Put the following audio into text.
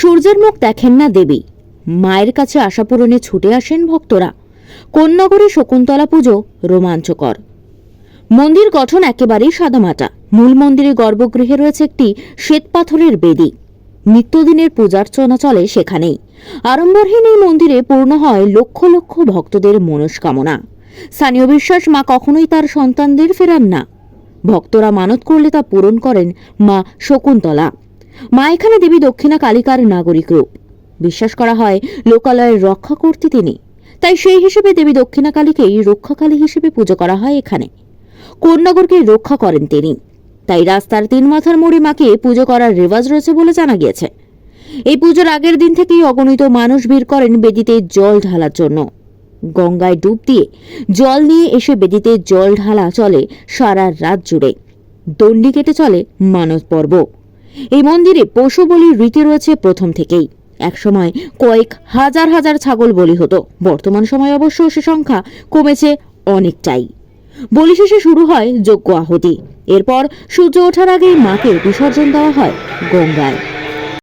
সূর্যের মুখ দেখেন না দেবী। মায়ের কাছে আশা পূরণে ছুটে আসেন ভক্তরা। কন্যাগরে শকুন্তলা পুজো রোমাঞ্চকর। মন্দির গঠন একেবারেই সাদামাটা। মূল মন্দিরে গর্ভগৃহে রয়েছে একটি শ্বেতপাথরের বেদি। নিত্যদিনের পূজার্চনা চলে সেখানেই। আড়ম্বরহীন এই মন্দিরে পূর্ণ হয় লক্ষ লক্ষ ভক্তদের মনস্কামনা। স্থানীয় বিশ্বাস, মা কখনোই তার সন্তানদের ফেরান না। ভক্তরা মানত করলে তা পূরণ করেন মা শকুন্তলা। মা এখানে দেবী দক্ষিণা কালিকার নাগরিক রূপ। বিশ্বাস করা হয়, লোকালয়ের রক্ষা করতে তিনি। তাই সেই হিসেবে দেবী দক্ষিণা কালীকেই রক্ষাকালী হিসেবে পুজো করা হয় এখানে। কোন্নগরকে রক্ষা করেন তিনি। তাই রাস্তার তিন মাথার মোড়ে মাকে পুজো করার রেওয়াজ রয়েছে বলে জানা গিয়েছে। এই পুজোর আগের দিন থেকেই অগণিত মানুষ ভিড় করেন বেদিতে জল ঢালার জন্য। গঙ্গায় ডুব দিয়ে জল নিয়ে এসে বেদিতে জল ঢালা চলে সারা রাত জুড়ে। দণ্ডি কেটে চলে মানব পর্ব। এই মন্দিরে পশু বলির রীতি রয়েছে প্রথম থেকেই। একসময় কয়েক হাজার হাজার ছাগল বলি হতো। বর্তমান সময়ে অবশ্য সে সংখ্যা কমেছে অনেকটাই। বলি শেষে শুরু হয় যজ্ঞ আহতি। এরপর সূর্য ওঠার আগেই মাকে বিসর্জন দেওয়া হয় গঙ্গায়।